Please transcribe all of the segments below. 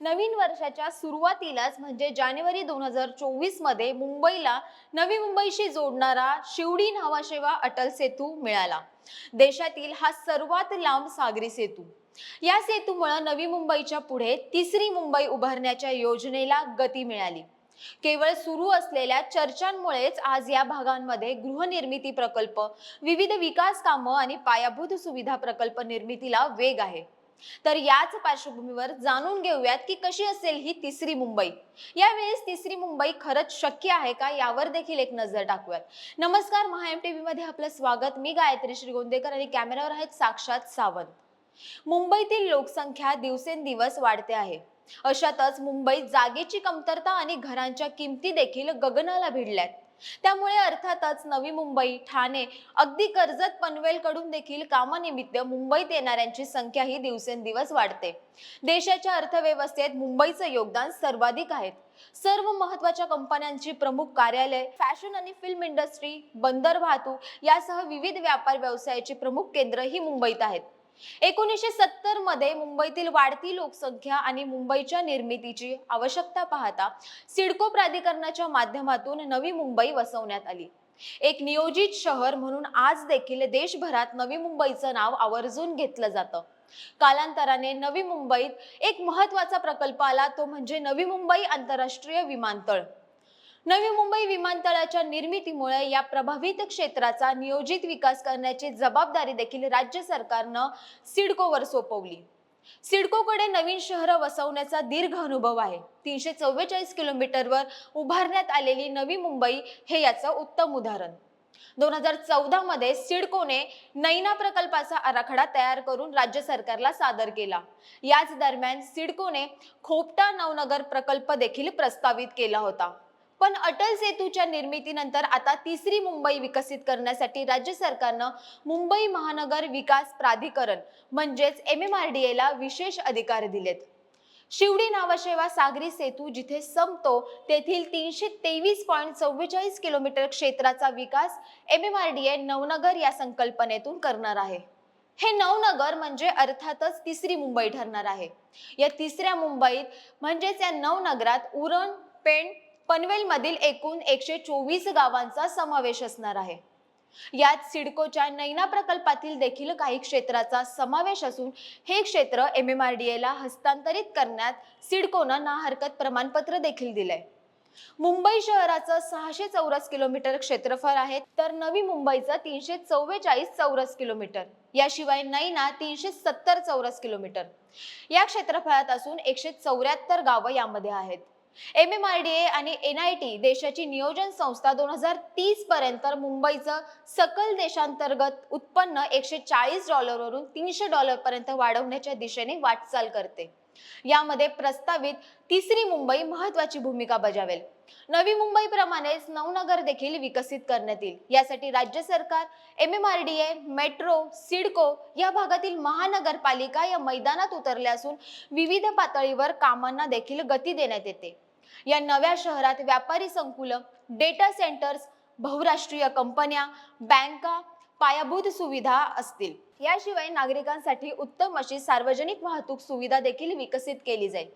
नवीन वर्षाच्या सुरुवातीलाच म्हणजे जानेवारी दोन हजार चोवीसमध्ये मुंबईला नवी मुंबईशी जोडणारा शिवडी नावाशेवा अटल सेतू मिळाला. देशातील हा सर्वात लांब सागरी सेतू. या सेतूमुळे नवी मुंबईच्या पुढे तिसरी मुंबई उभारण्याच्या योजनेला गती मिळाली. केवळ सुरू असलेल्या चर्चांमुळेच आज या भागांमध्ये गृहनिर्मिती प्रकल्प विविध विकास कामं आणि पायाभूत सुविधा प्रकल्प निर्मितीला वेग आहे. तर याच पार्श्वभूमीवर जाणून घेऊयात की कशी असेल ही तिसरी मुंबई. यावेळेस तिसरी मुंबई खरंच शक्य आहे का यावर देखील एक नजर टाकूयात. नमस्कार महा एम टीव्ही मध्ये आपलं स्वागत. मी गायत्री श्रीगोंदेकर आणि कॅमेऱ्यावर आहेत साक्षात सावंत. मुंबईतील लोकसंख्या दिवसेंदिवस वाढते आहे. अशातच मुंबईत जागेची कमतरता आणि घरांच्या किमती देखील गगनाला भिडल्यात. त्यामुळे अर्थातच नवी मुंबई ठाणे अगदी कर्जत पनवेलकडून देखील कामानिमित्त मुंबईत येणाऱ्यांची संख्या ही दिवसेंदिवस वाढते. देशाच्या अर्थव्यवस्थेत मुंबईचं योगदान सर्वाधिक आहे. सर्व महत्त्वाच्या कंपन्यांची प्रमुख कार्यालय फॅशन आणि फिल्म इंडस्ट्री बंदर वाहतूक यासह विविध व्यापार व्यवसायाची प्रमुख केंद्र ही मुंबईत आहेत. एकोणीसशे सत्तरमध्ये मुंबईतील वाढती लोकसंख्या आणि मुंबईच्या निर्मितीची आवश्यकता पाहता सिडको प्राधिकरणाच्या माध्यमातून नवी मुंबई वसवण्यात आली. एक नियोजित शहर म्हणून आज देखील देशभरात नवी मुंबईचं नाव आवर्जून घेतलं जातं. कालांतराने नवी मुंबईत एक महत्त्वाचा प्रकल्प आला तो म्हणजे नवी मुंबई आंतरराष्ट्रीय विमानतळ. नवी मुंबई विमानतळाच्या निर्मितीमुळे या प्रभावित क्षेत्राचा नियोजित विकास करण्याची जबाबदारी देखील राज्य सरकारनं सिडकोवर सोपवली. सिडकोकडे नवीन शहरं वसवण्याचा दीर्घ अनुभव आहे. तीनशे चव्वेचाळीस किलोमीटरवर उभारण्यात आलेली नवी मुंबई हे याचं उत्तम उदाहरण. दोन हजार चौदा मध्ये सिडकोने नैना प्रकल्पाचा आराखडा तयार करून राज्य सरकारला सादर केला. याच दरम्यान सिडकोने खोपटा नवनगर प्रकल्प देखील प्रस्तावित केला होता. पण अटल सेतूच्या निर्मितीनंतर आता तिसरी मुंबई विकसित करण्यासाठी राज्य सरकारनं मुंबई महानगर विकास प्राधिकरण म्हणजेच एम एम आर डी एला विशेष अधिकार दिलेत. शिवडी नावाशेवा सागरी सेतू जिथे संपतो तेथील तीनशे तेवीस पॉईंट चव्वेचाळीस किलोमीटर क्षेत्राचा विकास M M R D A Navnagar या संकल्पनेतून करणार आहे. हे नवनगर म्हणजे अर्थातच तिसरी मुंबई ठरणार आहे. या तिसऱ्या मुंबईत म्हणजेच या नवनगरात उरण पेण पनवेलमधील एकूण एकशे चोवीस गावांचा समावेश असणार आहे. यात सिडकोच्या नैना प्रकल्पातील देखील काही क्षेत्राचा समावेश असून हे क्षेत्र एम एम आर डी एला हस्तांतरित करण्यात सिडकोनं ना हरकत प्रमाणपत्र देखील दिलंय. मुंबई शहराचं सहाशे चौरस किलोमीटर क्षेत्रफळ आहे तर नवी मुंबईचं तीनशे चव्वेचाळीस चौरस किलोमीटर याशिवाय नैना तीनशे सत्तर चौरस किलोमीटर. या क्षेत्रफळात असून एकशे चौऱ्याहत्तर गावं यामध्ये आहेत. M M R D A आणि एन आय टी देशाची नियोजन संस्था दोन हजार तीस पर्यंत मुंबईचं सकल देशांतर्गत उत्पन्न एकशे चाळीस डॉलरवरून तीनशे डॉलर पर्यंत वाढवण्याच्या दिशेने वाटचाल करते. यामध्ये प्रस्तावित तिसरी मुंबई महत्वाची भूमिका बजावेल. नवी मुंबई प्रमाणेच नवनगर देखील विकसित करण्यात येईल. यासाठी राज्य सरकार M M R D A metro CIDCO या भागातील महानगरपालिका या मैदानात उतरल्या असून विविध पातळीवर कामांना देखील गती देण्यात येते. या नव्या शहरात व्यापारी संकुल डेटा सेंटर्स बहुराष्ट्रीय कंपन्या बँका पायाभूत सुविधा असतील. याशिवाय नागरिकांसाठी उत्तम अशी सार्वजनिक वाहतूक सुविधा देखील विकसित केली जाईल.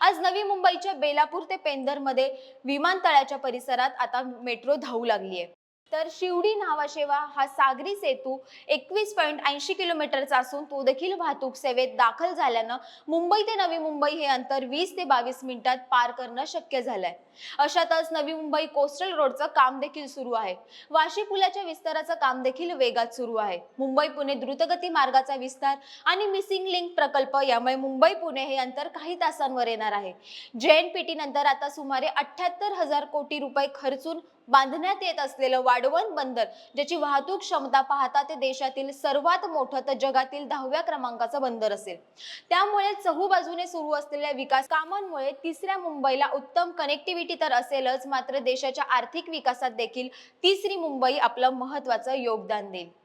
आज नवी मुंबईच्या बेलापूर ते पेंदरमध्ये विमानतळाच्या परिसरात आता मेट्रो धावू लागली आहे तर शिवडी नावाशेवा हा सागरी सेतू एकवीस पॉईंट ऐंशी किलोमीटरचा असून तो देखील वाहतूक सेवेत दाखल झाल्यानं मुंबई ते नवी मुंबई हे अंतर वीस ते बावीस मिनिटात पार करणं शक्य झालंय. अशातच नवी मुंबई कोस्टल रोडचं काम देखील सुरू आहे. वाशी पुलाच्या विस्ताराचं काम देखील वेगात सुरू आहे. मुंबई पुणे द्रुतगती मार्गाचा विस्तार आणि मिसिंग लिंक प्रकल्प यामुळे मुंबई पुणे हे अंतर काही तासांवर येणार आहे. जेएनपीटी नंतर आता सुमारे अठ्याहत्तर हजार कोटी रुपये खर्चून बांधण्यात येत असलेलं वाढवण बंदर ज्याची वाहतूक क्षमता पाहता ते देशातील सर्वात मोठं तर जगातील दहाव्या क्रमांकाचं बंदर असेल. त्यामुळे चहूबाजूने सुरू असलेल्या विकास कामांमुळे तिसऱ्या मुंबईला उत्तम कनेक्टिव्हिटी तर असेलच मात्र देशाच्या आर्थिक विकासात देखील तिसरी मुंबई आपलं महत्वाचं योगदान देईल.